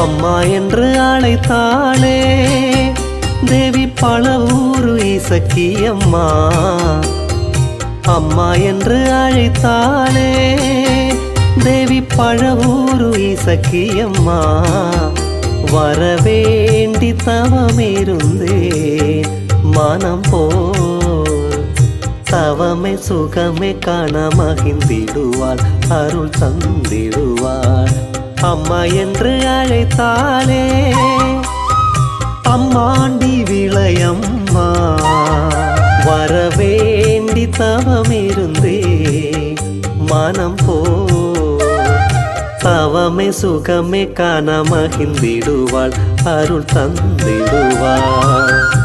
அம்மா என்று அழைத்தாளே தேவி பல ஊரு இசக்கி அம்மா. அம்மா என்று அழைத்தாளே தேவி பழவூரு இசக்கி அம்மா. வரவேண்டி தவமிருந்தேன் மனம் போ தவமே சுகமே காண மகிழ்ந்திடுவாள் அருள் தந்திடுவாள். அம்மா என்று அழைத்தாளே. அம்மாண்டி விளையம்மா வரவேண்டி தவமிருந்தே. மனம் போ தவமே சுகமே காண மகிழ்ந்திடுவாள் அருள் தந்திடுவாள்.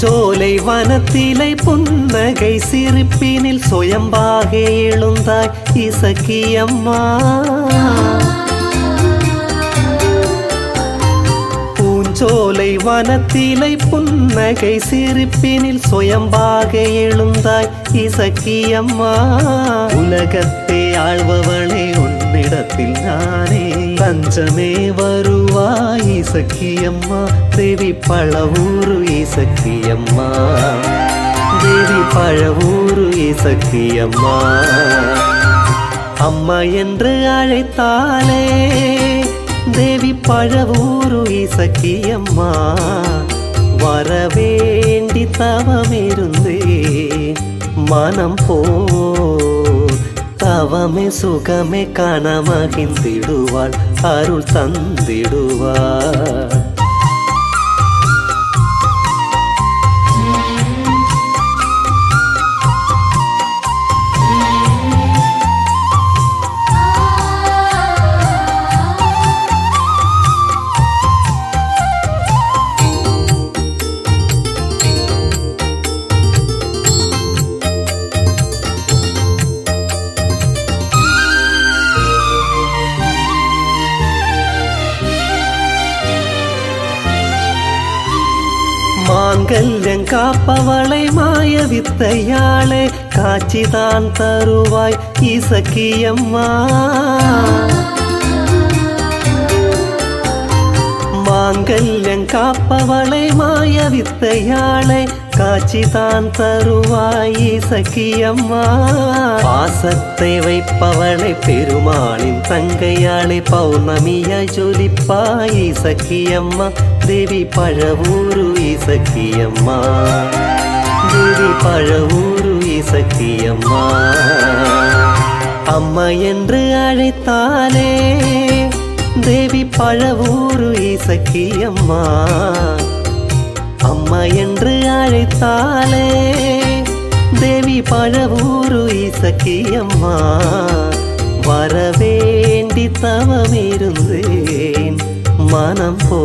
பூஞ்சோலை வனத்திலை புன்னகை சிரிப்பினில் சுயம்பாக எழுந்தாய் இசக்கியம்மா. பூஞ்சோலை வனத்திலை புன்னகை சிரிப்பினில் சுயம்பாக எழுந்தாய் இசக்கியம்மா. உலகத்தை ஆழ்பவளே உன்னிடத்தில் நானே. பஞ்சமே வருவா இசக்கியம்மா. தேவி பழவூரு இசக்கியம்மா. தேவி பழவூரு இசக்கியம்மா. அம்மா என்று அழைத்தாலே தேவி பழவூரு இசக்கியம்மா. வரவேண்டி தவமிருந்தே மனம் போ தவமே சுகமே காண அருள் தந்திடுவாள். கல்யம் காப்பவளை மாய வித்தையாளே காட்சிதான் தருவாய் இசக்கியம்மா. மாங்கல்யம் காப்பவளை மாய வித்தையாளை காட்சி தான் தருவாய் சக்கியம்மா பாசத்தை வைப்பவளை பெருமாளின் தங்கையாளை பௌர்ணமிய ஜொலிப்பாய் சக்கியம்மா தேவி பழவூரு இசக்கியம்மா தேவி பழவூரு இசக்கியம்மா அம்மா. என்று அழைத்தாலே தேவி பழவூரு இசக்கியம்மா அம்மா என்று அழைத்தாலே தேவி பழவூரு இசக்கியம்மா வரவேண்டி தவமிருந்தேன். மனம் போ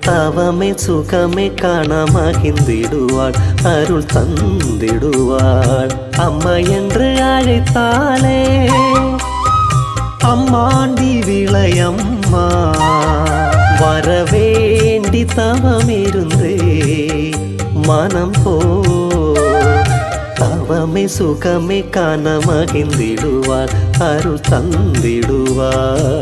தவமே சுகமே காணமகிழ்ந்திடுவாள் அருள் தந்திடுவாள். அம்மா என்று அழைத்தாலே அம்மாண்டி விளையம்மா வரவே தவமிருந்தே மனம் போ. தவமே சுகமே காண மகிழ்ந்திடுவார் அருள் தந்திடுவார்.